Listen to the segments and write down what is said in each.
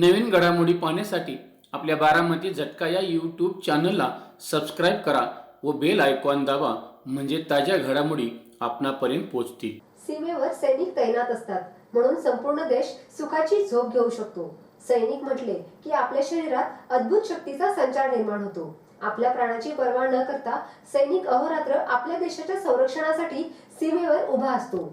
नवीन घडामोडी पाहण्यासाठी आपल्या बारामती झटका या यूट्यूब चॅनलला सबस्क्राईब करा व बेल आयकॉन दाबा म्हणजे ताज्या घडामोडी आपणापर्यंत पोहोचतील. सीमेवर सैनिक तैनात असतात म्हणून संपूर्ण देश सुखाची झोप घेऊ शकतो. सैनिक म्हटले की आपल्या शरीरात अद्भुत शक्तीचा संचार निर्माण होतो. आपल्या प्राणाची पर्वा न करता सैनिक अहोरात्र आपल्या देशाच्या संरक्षणासाठी सीमेवर उभा असतो.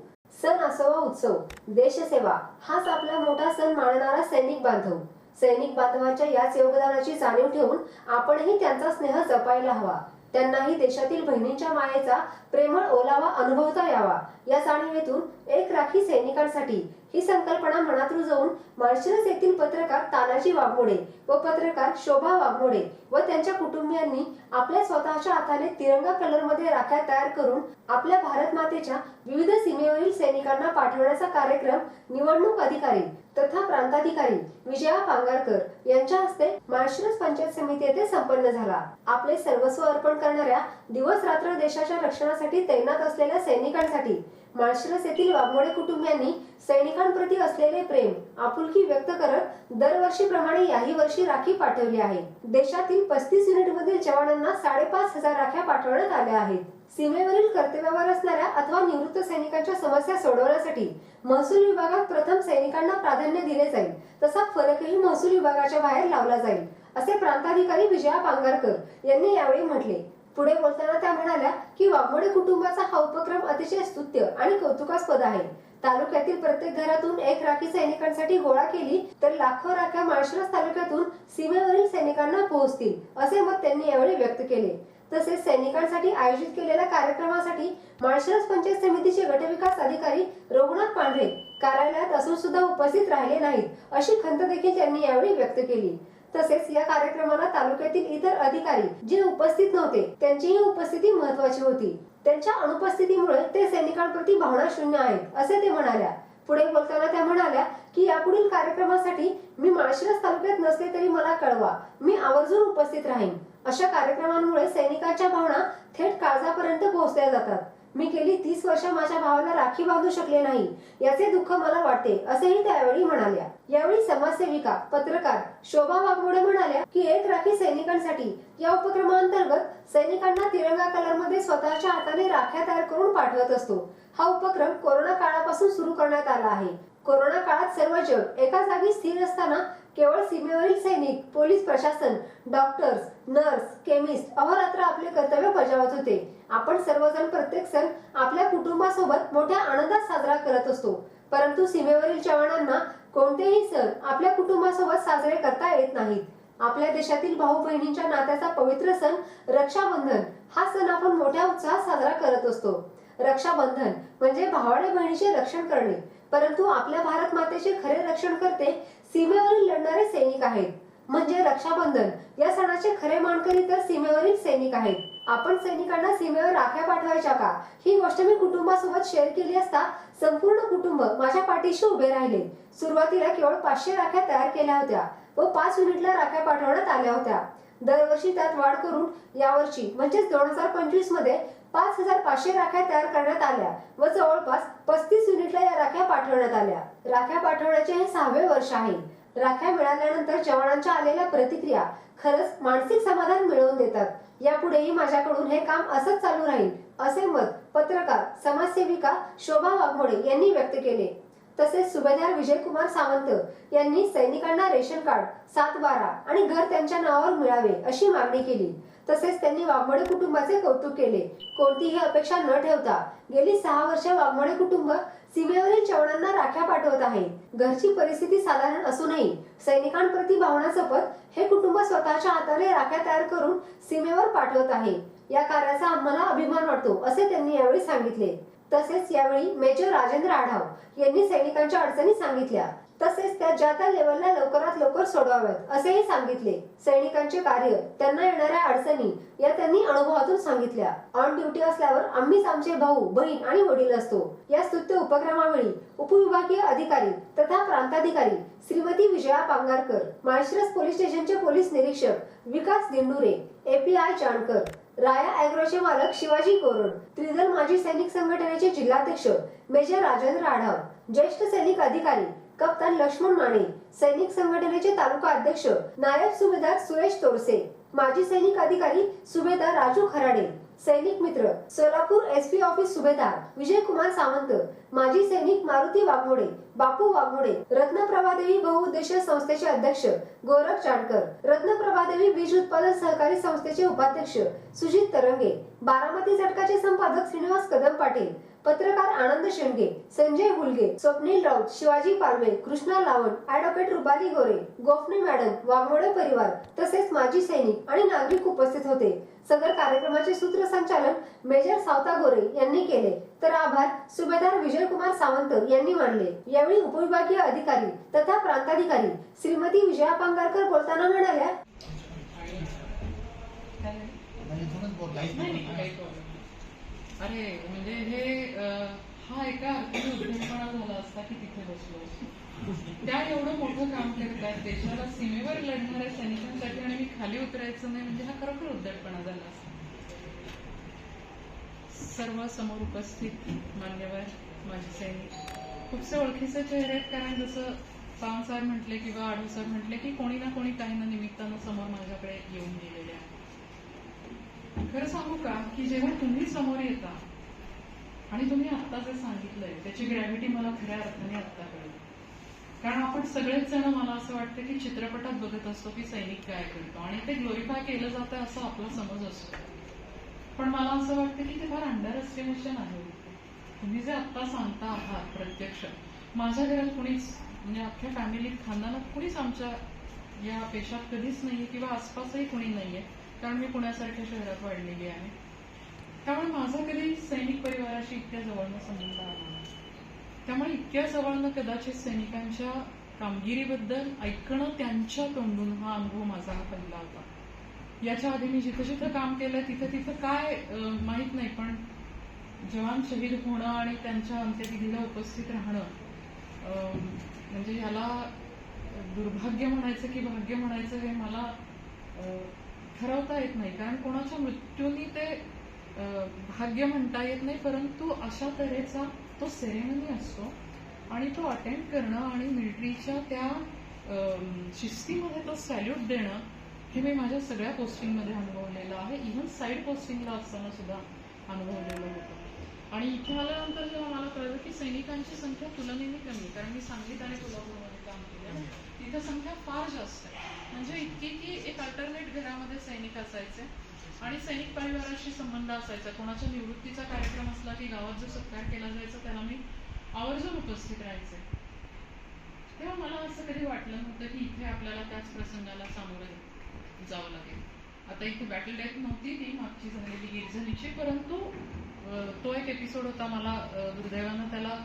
सण असवा उत्सव देशसेवा हाच आपला मोठा सण मानणारा सैनिक बांधव. सैनिक बांधवांच्या याच योगदानाची जाणीव ठेवून आपणही त्यांचा स्नेह जपायला हवा. त्यांनाही देशातील बहिणींच्या मायेचा प्रेमळ ओलावा अनुभवता यावा. या जाणीवेतून एक राखी सैनिकांसाठी ही संकल्पना मनात रुजवून माळशिरस येथील पत्रकार तानाजी वाघमोडे व पत्रकार शोभा वाघमोडे व त्यांच्या कुटुंबियांनी आपल्या स्वतःच्या हाताने तिरंगा कलरमध्ये राख्या तयार करून आपल्या भारत मातेच्या विविध सीमेवरील सैनिकांना पाठवण्याचा कार्यक्रम निवडणूक अधिकारी तथा प्रांताधिकारी विजया पांगारकर यांच्या हस्ते माळशिरस पंचायत समिती येथे संपन्न झाला. आपले सर्वस्व अर्पण करणाऱ्या दिवस रात्र देशाच्या रक्षणासाठी तैनात असलेल्या सैनिकांसाठी माळशिरस येथील वाघमोडे कुटुंबियांनी सैनिकांप्रती असलेले प्रेम आपुलकी व्यक्त करत दरवर्षीप्रमाणे याही वर्षी राखी पाठवली आहे. देशातील पस्तीस युनिटमधील जवानांना साडेपाच हजार राख्या पाठवण्यात आल्या आहेत. सीमेवरील कर्तव्यावर असणाऱ्या अथवा निवृत्त सैनिकांच्या समस्या सोडवण्यासाठी महसूल विभागात प्रथम सैनिकांना प्राधान्य दिले जाईल तसा फरकही महसूल विभागाच्या बाहेर लावला जाईल असे प्रांताधिकारी विजया पांगारकर यांनी यावेळी म्हटले. पुढे बोलताना त्या म्हणाल्या की वाघोडे कुटुंबाचा हा उपक्रम अतिशय स्तुत्य आणि कौतुकास्पद आहे. तालुक्यातील प्रत्येक घरातून एक राखी सैनिकांसाठी गोळा केली तर लाखो राख्या माळशिरस तालुक्यातून सीमेवरील सैनिकांना पोहोचतील असे मत त्यांनी यावेळी व्यक्त केले. तसेच सैनिकांसाठी आयोजित केलेल्या कार्यक्रमासाठी माळशिरस पंचायत समितीचे गटविकास अधिकारी रघुनाथ पांढरे कार्यालयात असून सुद्धा उपस्थित राहिले नाहीत अशी खंत देखील त्यांनी यावेळी व्यक्त केली. तसेच या कार्यक्रमाला तालुक्यातील इतर अधिकारी जे उपस्थित नव्हते त्यांचीही उपस्थिती महत्वाची होती. त्यांच्या अनुपस्थितीमुळे ते सैनिकांप्रती भावना शून्य आहेत असे ते म्हणाल्या. पुढे बोलताना त्या म्हणाल्या की यापुढील कार्यक्रमासाठी मी माळशिरस तालुक्यात नसले तरी मला कळवा. मी आवर्जून उपस्थित राहीन. अशा कार्यक्रमांमुळे सैनिकांच्या भावना थेट काळजापर्यंत पोहोचल्या जातात. मी गेली तीस वर्ष माझ्या भावाला राखी बांधू शकले नाही. याचे दुःख मला वाटते असेही त्यावेळी म्हणाल्या. यावेळी समाजसेविका पत्रकार शोभा वाघमोडे म्हणाल्या की एक राखी सैनिकांसाठी या उपक्रमांतर्गत सैनिकांना तिरंगा कलरमध्ये स्वतःच्या हाताने राख्या तयार करून पाठवत असतो. हा उपक्रम कोरोना काळापासून सुरू करण्यात आला आहे. कोरोना काळात सर्व जग एका जागी स्थिर असताना केवळ सीमेवरील सैनिक पोलीस प्रशासन डॉक्टर्स नर्स केमिस्ट अहोरात्र आपले कर्तव्य बजावत होते. आपण सर्वजण प्रत्येक सण आपल्या कुटुंबासोबत मोठ्या आनंदात साजरा करत असतो. परंतु सीमेवरील जवानांना कोणतेही सण आपल्या कुटुंबासोबत साजरे करता येत नाहीत. आपल्या देशातील भाऊ बहिणींच्या नात्याचा पवित्र सण रक्षाबंधन हा सण आपण मोठ्या उत्साहात साजरा करत असतो. रक्षाबंधन म्हणजे भावाडे बहिणीचे रक्षण करणे. परंतु आपल्या भारत मातेचे खरे रक्षण करते सीमेवरील लढणारे सैनिक आहेत. म्हणजे रक्षाबंधन. या सणाचे खरे मानकरी तर सीमेवरील सैनिक आहेत. आपण सैनिकांना सीमेवर राख्या पाठवायच्या का? ही गोष्ट मी कुटुंबासोबत शेअर केली असता संपूर्ण कुटुंब माझ्या पाठीशी उभे राहिले. सुरुवातीला केवळ पाचशे राख्या तयार केल्या होत्या व पाच युनिटला राख्या पाठवण्यात आल्या होत्या. दरवर्षी त्यात वाढ करून यावर्षी म्हणजेच दोन हजार पंचवीसमध्ये पाच हजार पाचशे राख्या तयार करण्यात आल्या व जवळपास पस्तीस युनिटला या राख्या पाठवण्यात आल्या. राख्या पाठवण्याचे हे सहावे वर्ष आहे. राख्या मिळाल्यानंतर जवानांच्या आलेल्या प्रतिक्रिया खरंच मानसिक समाधान मिळवून देतात. यापुढेही माझ्याकडून हे काम असंच चालू राहील असे मत पत्रकार समाजसेविका शोभा वाघमोडे यांनी व्यक्त केले. तसेच सुभेदार विजयकुमार सावंत यांनी सैनिकांना रेशन कार्ड सात बारा आणि घर त्यांच्या नावावर मिळावे अशी मागणी केली. तसेच त्यांनी वाघमोडे कुटुंबाचे कौतुक केले. कोणतीही अपेक्षा न ठेवता गेली सहा वर्ष वाघमोडे कुटुंब सीमेवरील चवणांना राख्या पाठवत आहे. घरची परिस्थिती साधारण असूनही सैनिकांप्रती भावना जपत हे कुटुंब स्वतःच्या हाताने राख्या तयार करून सीमेवर पाठवत आहे. या कार्याचा आम्हाला अभिमान वाटतो असे त्यांनी यावेळी सांगितले. तसेच यावेळी मेजर राजेंद्र आढाव यांनी सैनिकांच्या अडचणी सांगितल्या. तसेच त्या ज्या त्या लेवलला लवकरात लवकर सोडवाव्यात असेही सांगितले. सैनिकांचे कार्य त्यांना येणाऱ्या अडचणी या त्यांनी अनुभवातून सांगितल्या. ऑन ड्युटी असल्यावर आम्हीच आमचे भाऊ बहीण आणि वडील असतो. या स्तुत्य उपक्रमावेळी उपविभागीय अधिकारी तथा प्रांताधिकारी श्रीमती विजया पांगारकर माळशिरस पोलीस स्टेशनचे पोलीस निरीक्षक विकास दिंडुरे एपीआय चाणकर राया अॅग्रोचे मालक शिवाजी कोरड त्रिदल माजी सैनिक संघटनेचे जिल्हाध्यक्ष मेजर राजेंद्र आढाव ज्येष्ठ सैनिक अधिकारी कप्तान लक्ष्मण माने सैनिक संघटनेचे तालुका अध्यक्ष नायब सुभेदार सुरेश तोरसे माजी सैनिक अधिकारी सुभेदार राजू खराडे सैनिक मित्र सोलापूर एस पी ऑफिस सुभेदार विजय कुमार सावंत माजी सैनिक मारुती वाघमोडे बापू वाघमोडे रत्नप्रभादेवी बहुउद्देशीय संस्थेचे अध्यक्ष गोरख चांडकर रत्नप्रभादेवी बीज उत्पादन सहकारी संस्थेचे उपाध्यक्ष सुजित तरंगे बारामती झटकाचे संपादक श्रीनिवास कदम पाटील पत्रकार आनंद शेंडगे संजय हुलगे स्वप्नील राऊत शिवाजी पारवे कृष्णा लावण ऍडव्होकेट रुपाली गोरे गोफणे मॅडम वाघमोडे परिवार तसेच माजी सैनिक आणि नागरिक उपस्थित होते सदर कार्यक्रमाचे सूत्रसंचालन मेजर सावता गोरे यांनी केले तर आभार सुभेदार विजयकुमार सावंत यांनी मानले यावेळी उपविभागीय अधिकारी तथा प्रांताधिकारी श्रीमती विजया पांगारकर बोलताना म्हणाल्या अरे म्हणजे हे हा एका अर्थाने उद्धटपणा झाला असता की तिथे बसलो असतो. त्या एवढं मोठं काम करतात देशाला सीमेवर लढणाऱ्या सैनिकांसाठी आणि मी खाली उतरायचं नाही म्हणजे हा खरोखर उद्धटपणा झाला असता. सर्व समोर उपस्थित मान्यवर माझे सैनिक. खूपसे ओळखीचे चेहरे आहेत कारण जसं सावंत म्हटले किंवा आढू सर म्हटले की कोणी ना कोणी काही ना निमित्तानं समोर माझ्याकडे येऊन गेलेले आहे खरं सांगू का की जेव्हा तुम्ही समोर येता आणि तुम्ही आत्ता जे सांगितलंय त्याची ग्रॅव्हिटी मला खऱ्या अर्थाने आत्ता कळली. कारण आपण सगळेच जण मला असं वाटतं की चित्रपटात बघत असतो की सैनिक काय करतो आणि ते ग्लोरीफाय केलं जातं असं आपला समज असतो. पण मला असं वाटतं की ते फार अंडर एस्टिमेशन आहे. तुम्ही जे आत्ता सांगता आहात प्रत्यक्ष माझ्या घरात कुणीच म्हणजे अख्ख्या फॅमिलीत खानदानात कुणीच आमच्या या पेशात कधीच नाहीये किंवा आसपासही कुणी नाहीये. कारण मी पुण्यासारख्या शहरात वाढलेली आहे. त्यामुळे माझा कधी सैनिक परिवाराशी इतक्या जवळनं संबंध आला नाही. त्यामुळे इतक्या जवळनं कदाचित सैनिकांच्या कामगिरीबद्दल ऐकणं त्यांच्या तोंडून हा अनुभव माझा हा पहिला होता. याच्या आधी मी जिथं जिथं काम केलं तिथं तिथं काय माहीत नाही पण जवान शहीद होणं आणि त्यांच्या अंत्यविधीला उपस्थित राहणं अं, म्हणजे ह्याला दुर्भाग्य म्हणायचं की भाग्य म्हणायचं हे मला ठरवता येत नाही. कारण कोणाच्या मृत्यूनी ते भाग्य म्हणता येत नाही परंतु अशा तऱ्हेचा तो सेरेमनी असतो आणि तो अटेंड करणं आणि मिलिटरीच्या त्या शिस्तीमध्ये तो सॅल्यूट देणं हे मी माझ्या सगळ्या पोस्टिंगमध्ये अनुभवलेलं आहे. इव्हन साईड पोस्टिंगला असताना सुद्धा अनुभवलेलं होतं. आणि इथे आल्यानंतर जेव्हा मला कळलं की सैनिकांची संख्या तुलनेने कमी कारण मी सांगलीत आणि कोल्हापूरमध्ये काम केलं तिथं संख्या फार जास्त आहे. म्हणजे इतकी की एक अल्टरनेट घरामध्ये सैनिक असायचे आणि सैनिक परिवाराशी संबंध असायचा. कोणाच्या निवृत्तीचा कार्यक्रम असला की गावात जो सत्कार केला जायचा त्याला मी आवर्जून उपस्थित राहायचे. तेव्हा मला असं कधी वाटलं नव्हतं की इथे आपल्याला त्याच प्रसंगाला सामोरं जावं लागेल. आता इथे बॅटल डेथ नव्हती ती मागची झालेली गिरजनीची परंतु तो एक एपिसोड होता मला दुर्दैवानं त्याला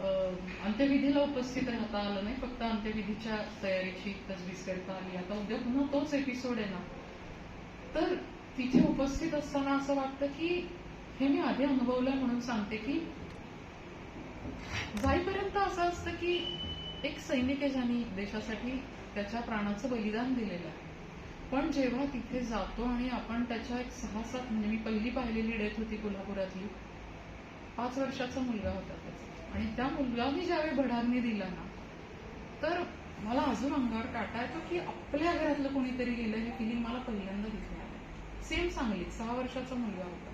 अंत्यविधीला उपस्थित राहता आलं नाही फक्त अंत्यविधीच्या तयारीची तजवीज करता आली. आता उद्या पुन्हा तोच एपिसोड आहे ना. तर तिथे उपस्थित असताना असं वाटतं की हे मी आधी अनुभवलंय म्हणून सांगते की जाईपर्यंत असं असतं की एक सैनिक आहे ज्यांनी देशासाठी त्याच्या प्राणाचं बलिदान दिलेलं आहे. पण जेव्हा तिथे जातो आणि आपण त्याच्या एक सहा सात म्हणजे मी पहिली पाहिलेली डेथ होती कोल्हापुरातली पाच वर्षाचा मुलगा होता त्याचा. आणि त्या मुलांनी ज्यावेळी भडांनी दिला ना तर मला अजून अंगावर काटा येतो की आपल्या घरातलं कोणीतरी गेलं हे फिलिंग मला पहिल्यांदा दिसलं सेम सांगलीत सहा वर्षाचा मुलगा होता.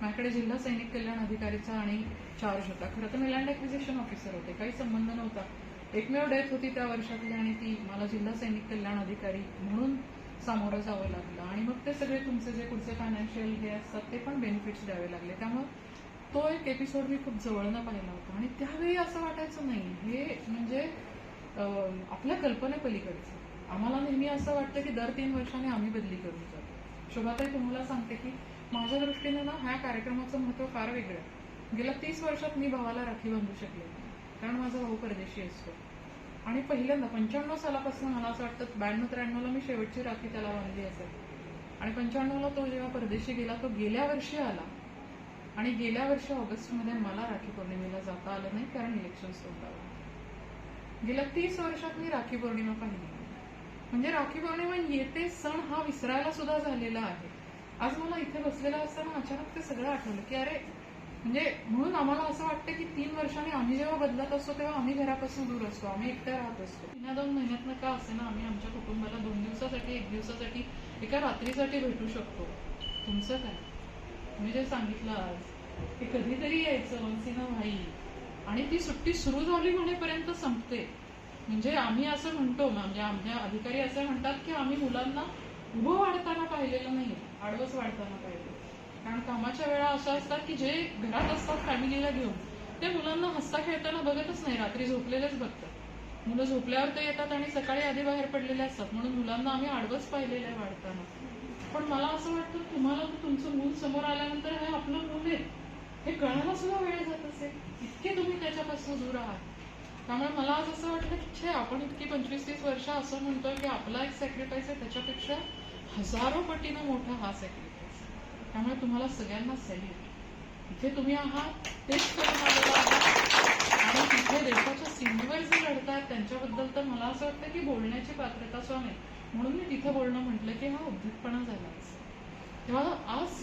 माझ्याकडे जिल्हा सैनिक कल्याण अधिकारीचा आणि चार्ज होता. खरं तर मी लँड ऍक्विजिशन ऑफिसर होते काही संबंध नव्हता. एकमेव डेथ होती त्या वर्षातली आणि ती मला जिल्हा सैनिक कल्याण अधिकारी म्हणून सामोरं जावं लागलं. आणि मग ते सगळे तुमचे जे पुढचे फायनान्शियल हे असतात ते पण बेनिफिट्स द्यावे लागले. त्यामुळे तो एक एपिसोड मी खूप जवळनं पाहिला होता. आणि त्यावेळी असं वाटायचं नाही हे म्हणजे आपल्या कल्पनेपलीकडचं. आम्हाला नेहमी असं वाटतं की दर तीन वर्षांनी आम्ही बदली करून जातो. शोभाताई तुम्हाला सांगते की माझ्या दृष्टीने ना ह्या कार्यक्रमाचं महत्त्व फार वेगळं आहे. गेल्या तीस वर्षात मी भावाला राखी बांधू शकले कारण माझा भाऊ परदेशी असतो. आणि पहिल्यांदा पंच्याण्णव सालापासून मला असं वाटतं ब्याण्णव त्र्याण्णवला मी शेवटची राखी त्याला बांधली असेल. आणि पंच्याण्णवला तो जेव्हा परदेशी गेला तो गेल्या वर्षी आला. आणि गेल्या वर्षी ऑगस्टमध्ये मला राखी पौर्णिमेला जाता आलं नाही कारण इलेक्शन तोंडावर. गेल्या तीस वर्षात मी राखी पौर्णिमा पाहिली. म्हणजे राखी पौर्णिमा येते सण हा विसरायला सुद्धा झालेला आहे. आज मला इथे बसलेला असताना अचानक ते सगळं आठवलं की अरे म्हणजे म्हणून आम्हाला असं वाटतं की तीन वर्षांनी आम्ही जेव्हा बदलत असतो तेव्हा आम्ही घरापासून दूर असतो आम्ही एकट्या राहत असतो. महिन्या दोन महिन्यातनं का असे ना आम्ही आमच्या कुटुंबाला दोन दिवसासाठी एक दिवसासाठी एका रात्रीसाठी भेटू शकतो. तुमचं काय? मी जे सांगितलं आज की कधीतरी यायचं वन्सिना भाई. आणि ती सुट्टी सुरू झाली म्हणेपर्यंत संपते. म्हणजे आम्ही असं म्हणतो म्हणजे आमच्या अधिकारी असं म्हणतात की आम्ही मुलांना उभं वाढताना पाहिलेलं नाही आडवच वाढताना पाहिलं कारण कामाच्या वेळा अशा असतात की जे घरात असतात फॅमिलीला घेऊन ते मुलांना हसता खेळताना बघतच नाही रात्री झोपलेलेच बघतात. मुलं झोपल्यावर ते येतात आणि सकाळी आधी बाहेर पडलेले असतात म्हणून मुलांना आम्ही आडवच पाहिलेलं आहे वाढताना. पण मला असं वाटतं तुम्हाला तुमचं मूल समोर आल्यानंतर हे आपलं मूल आहे. हे कळायला सुद्धा वेळ जात असेल. इतके तुम्ही त्याच्यापासून दूर आहात. त्यामुळे मला आज असं वाटलं की छे आपण इतकी पंचवीस तीस वर्ष असं म्हणतोय की आपला एक सॅक्रिफाईस आहे त्याच्यापेक्षा हजारो पटीनं मोठा हा सॅक्रिफाईस त्यामुळे तुम्हाला सगळ्यांना सॅल्यूट इथे तुम्ही आहात तेच करून आलेला आहात. आणि तिथे देशाच्या सीमेवर जे लढतात त्यांच्याबद्दल तर मला असं वाटतं की बोलण्याची पात्रता स्वामी नाही म्हणून मी तिथं बोलणं म्हटलं की हा उद्धटपणा झाला तेव्हा आज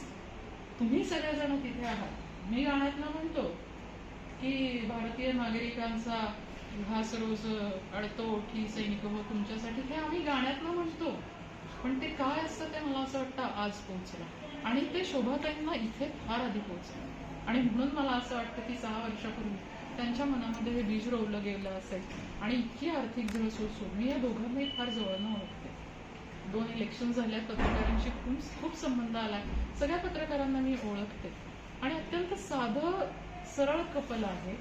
तुम्ही सगळेजण तिथे आहात. मी गाण्यातनं म्हणतो की भारतीय नागरिकांचा घास रोज अडतो ओठी सैनिक हो तुमच्यासाठी हे आम्ही गाण्यातनं म्हणतो. पण ते काय असतं ते मला असं वाटतं आज पोहोचलं. आणि ते शोभाताईंना इथे फार आधी पोहोचलं. आणि म्हणून मला असं वाटतं की सहा वर्षापूर्वी त्यांच्या मनामध्ये हे बीज रोवलं गेलं असेल. आणि इतकी आर्थिक झळ सोसून मी या दोघांनाही फार जवळनं ओळखते. दोन इलेक्शन झाल्या पत्रकारांशी खूप खूप संबंध आला सगळ्या पत्रकारांना मी ओळखते. आणि अत्यंत साधं सरळ कपल आहे.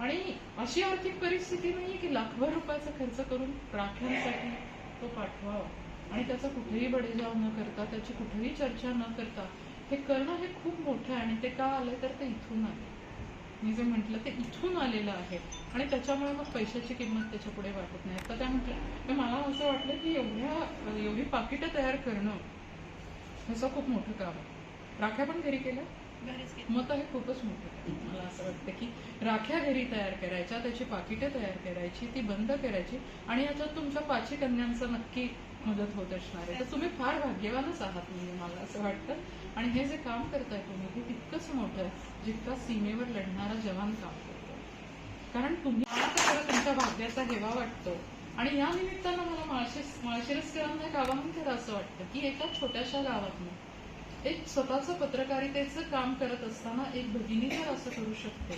आणि अशी आर्थिक परिस्थिती नाही की लाखभर रुपयाचा खर्च करून राख्यांसाठी तो पाठवावा. आणि त्याचा कुठेही बडेजाव न करता त्याची कुठेही चर्चा न करता हे करणं हे खूप मोठं आहे आणि ते का आलं तर ते इथून आले मी जे म्हटलं ते इथून आलेलं आहे. आणि त्याच्यामुळे मग पैशाची किंमत त्याच्या पुढे वाटत नाही. आता त्या म्हटलं तर मला असं वाटलं की एवढ्या एवढी पाकिटं तयार करणं ह्याचं खूप मोठं काम आहे. राख्या पण घरी केल्या? मग तर हे खूपच मोठं. मला असं वाटतं की राख्या घरी तयार करायच्या त्याची पाकिटं तयार करायची ती बंद करायची. आणि याच्यात तुमच्या पाची कन्यांचं नक्की मदत होत असणार आहे. तर तुम्ही फार भाग्यवानच आहात म्हणजे मला असं वाटतं. आणि हे जे काम करताय तुम्ही हे तितकंच मोठं आहे जितका सीमेवर लढणारा जवान काम करतो कारण तुम्ही तुमच्या भाग्याचा हेवा वाटतो. आणि या निमित्तानं मला माळशिरस माळशिरसकरांना एक आवाहन करा असं वाटतं की एका छोट्याशा गावातनं एक स्वतःचं पत्रकारितेचं काम करत असताना एक भगिनी जर असं करू शकते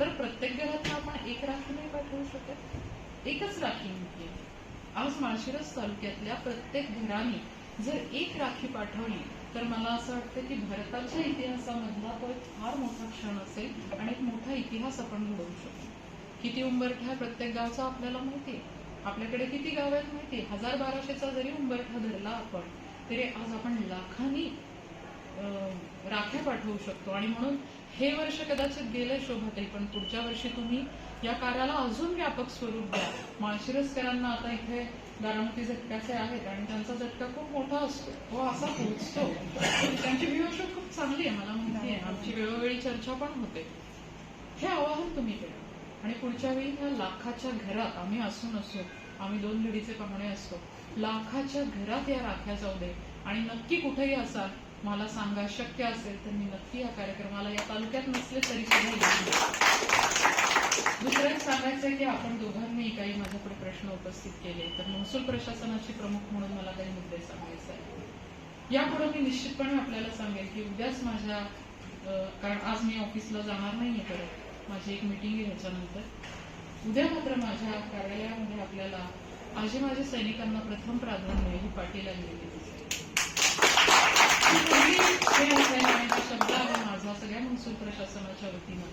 तर प्रत्येक घरातनं आपण एक राखी नाही पाठवू शकत? एकच राखी म्हणते आज माळशिरस तालुक्यातल्या प्रत्येक घराने जर एक राखी पाठवली तर मला असं वाटतं की भारताच्या इतिहासामधला तो एक फार मोठा क्षण असेल आणि एक मोठा इतिहास आपण घडवू शकतो. किती उंबरठा प्रत्येक गावचा आपल्याला माहिती आहे. आपल्याकडे किती गाव आहेत माहिती हजार बाराशेचा जरी उंबरठा धरला आपण तरी आज आपण लाखांनी अं, पाठवू शकतो. आणि म्हणून हे वर्ष कदाचित गेले शोभाताई पण पुढच्या वर्षी तुम्ही या कार्याला अजून व्यापक स्वरूप द्या. माळशिरसकरांना आता इथे बारामती झटक्याचे आहेत आणि त्यांचा झटका खूप मोठा असतो. तो असा पोहोचतो. त्यांची व्ह्यूअरशिप खूप चांगली आहे मला माहिती आहे. आमची वेळोवेळी चर्चा पण होते. हे आवाहन तुम्ही करा. आणि पुढच्या वेळी ह्या लाखाच्या घरात आम्ही असू असो आम्ही दोन घडीचे पाहुणे असतो लाखाच्या घरात या राख्या जाऊ दे. आणि नक्की कुठेही असाल मला सांगा शक्य असेल तर मी नक्की या कार्यक्रमाला या तालुक्यात नसले तरी सुद्धा दुसरं सांगायचं आहे की आपण दोघांनी काही माझ्याकडे प्रश्न उपस्थित केले तर महसूल प्रशासनाची प्रमुख म्हणून मला काही मुद्दे सांगायचे आहेत. यापुढे मी निश्चितपणे आपल्याला सांगेल की उद्याच माझ्या कारण आज मी ऑफिसला जाणार नाहीये परत माझी एक मिटिंग आहे ह्याच्यानंतर उद्या मात्र माझ्या कार्यालयामध्ये आपल्याला आजी माझ्या सैनिकांना प्रथम प्राधान्य ही पाटी लागलेली दिसेल माझा सगळ्या महसूल प्रशासनाच्या वतीनं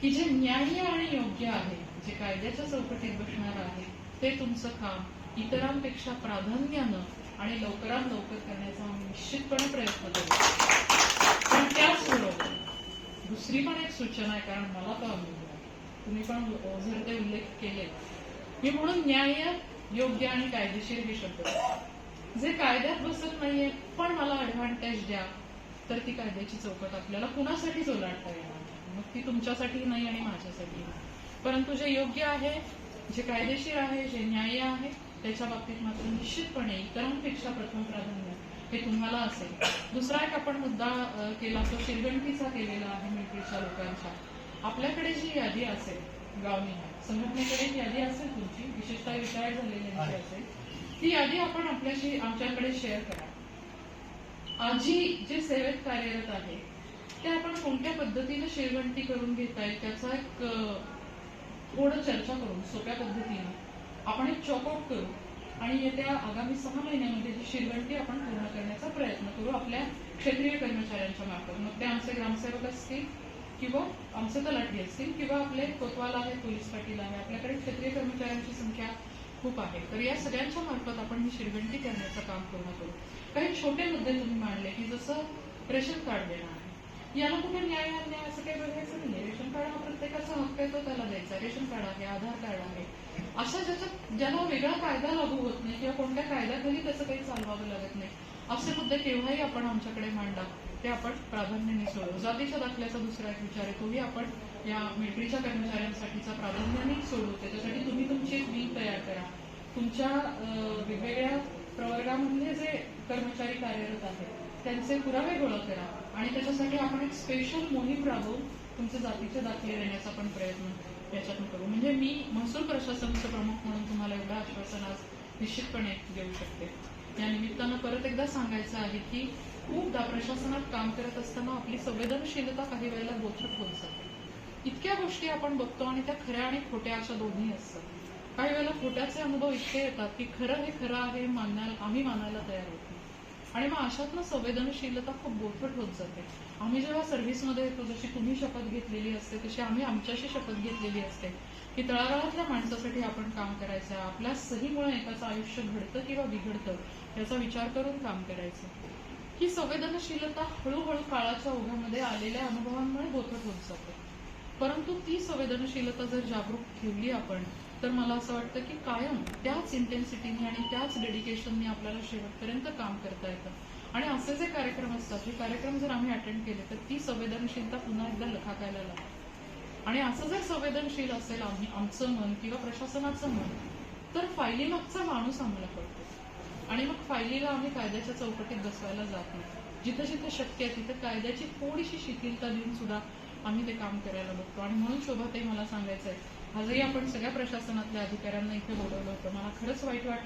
की जे न्याय्य आणि योग्य आहे जे कायद्याच्या चौकटीत बसणार आहे ते तुमचं काम इतरांपेक्षा प्राधान्यानं आणि लवकरात लवकर करण्याचा निश्चितपणे प्रयत्न करू पण त्याचबरोबर दुसरी पण एक सूचना आहे कारण मला तो अनुभव आहे. तुम्ही पण जर ते उल्लेख केले मी म्हणून न्याय योग्य आणि कायदेशीर हे शब्द जे कायद्यात बसत नाहीये पण मला ऍडव्हान्टेज द्या तर ती कायद्याची चौकट आपल्याला कुणासाठीच ओलांडता येणार. मग ती तुमच्यासाठी नाही आणि माझ्यासाठी नाही परंतु जे योग्य आहे जे कायदेशीर आहे जे न्याय्य आहे त्याच्या बाबतीत मात्र निश्चितपणे इतरांपेक्षा प्रथम प्राधान्य हे तुम्हाला असेल दुसरा एक आपण मुद्दा केला तो शिरगंटीचा केलेला आहे मिलिटरीच्या लोकांच्या आपल्याकडे जी यादी असेल गावनिहाय संघटनेकडे यादी असेल तुमची विशेषतः रिटायर झालेल्यांची. असेल ती यादी आपण आपल्याशी आमच्याकडे शेअर करा. आजी जे सेवेत कार्यरत आहे ते आपण कोणत्या पद्धतीने शिरगंटी करून घेत आहे त्याचा एक थोडं चर्चा करून सोप्या पद्धतीने. आपण एक चॉकआउट करू आणि येत्या आगामी सहा महिन्यामध्ये जी शिरगंटी आपण पूर्ण करण्याचा प्रयत्न करू आपल्या क्षेत्रीय कर्मचाऱ्यांच्या मार्फत. मग ते आमचे ग्रामसेवक असतील किंवा आमचे तलाठी असतील किंवा आपले कोतवाल आहे पोलीस पाटील आहे आपल्याकडे क्षेत्रीय कर्मचाऱ्यांची संख्या खूप आहे. तर या सगळ्यांच्या मार्फत आपण ही शिरगंटी करण्याचं काम पूर्ण करू. काही छोटे मुद्दे तुम्ही मांडले की जसं रेशन कार्ड देणं आहे. याला कुठे न्याय अन्याय असं काही बघायचं नाही रेशन कार्ड हा प्रत्येकाचा हक्क आहे तो त्याला द्यायचा रेशन कार्ड आहे आधार कार्ड आहे. असा ज्याच्यात ज्याला वेगळा कायदा लागू होत नाही किंवा कोणत्या कायद्याखाली त्याचं काही चालवावं लागत नाही. असे मुद्दे केव्हाही आपण आमच्याकडे मांडा. ते आपण प्राधान्याने सोडवू जातीच्या दाखल्याचा दुसरा एक विचार आहे तोही आपण या मिलिटरीच्या कर्मचाऱ्यांसाठीचा प्राधान्याने सोडवू त्याच्यासाठी तुम्ही तुमची एक बिल तयार करा. तुमच्या वेगवेगळ्या प्रवर्गामधले जे कर्मचारी कार्यरत आहेत त्यांचे पुरावे गोळा करा आणि त्याच्यासाठी आपण एक स्पेशल मोहीम राबवून तुमचे जातीचे दाखले देण्याचा पण प्रयत्न याच्यातून करू. म्हणजे मी महसूल प्रशासनाचं प्रमुख म्हणून तुम्हाला एवढं आश्वासन आज निश्चितपणे देऊ शकते. या निमित्तानं परत एकदा सांगायचं आहे की खूपदा प्रशासनात काम करत असताना आपली संवेदनशीलता काही वेळेला बोथट होत जाते. इतक्या गोष्टी आपण बघतो आणि त्या खऱ्या आणि खोट्या अशा दोन्ही असतात. काही वेळेला खोट्याचे अनुभव इतके येतात की खरं हे खरं आहे मानायला आम्ही मानायला तयार होतो आणि मग अशातनं संवेदनशीलता खूप बोथट होत जाते. आम्ही जेव्हा सर्व्हिसमध्ये येतो जशी तुम्ही शपथ घेतलेली असते तशी आम्ही आमच्याशी शपथ घेतलेली असते की तळागाळातल्या माणसासाठी आपण काम करायचं आपल्या सहीमुळे एकाचं आयुष्य घडतं किंवा बिघडतं याचा विचार करून काम करायचं. ही संवेदनशीलता हळूहळू काळाच्या ओघामध्ये आलेल्या अनुभवांमुळे बोथट होत जाते. परंतु ती संवेदनशीलता जर जागरूक ठेवली आपण तर मला असं वाटतं की कायम त्याच इंटेन्सिटीने आणि त्याच डेडिकेशनने आपल्याला शेवटपर्यंत काम करता येतं. आणि असे जे कार्यक्रम असतात हे कार्यक्रम जर आम्ही अटेंड केले तर ती संवेदनशीलता पुन्हा एकदा लखाकायला लागते. आणि असं जर संवेदनशील असेल आम्ही आमचं मन किंवा प्रशासनाचं मन तर फायलीमागचा माणूस आम्हाला कळतो. आणि मग फायलीला आम्ही कायद्याच्या चौकटीत बसवायला जात नाही. जिथं जिथं शक्य आहे तिथं कायद्याची थोडीशी शिथिलता देऊन सुद्धा आम्ही ते काम करायला बघतो. आणि म्हणून शोभाताई मला सांगायचं आहे आजही आपण सगळ्या प्रशासनातल्या अधिकाऱ्यांना इथे बोलवलं होतं. मला खरंच वाईट वाटतं.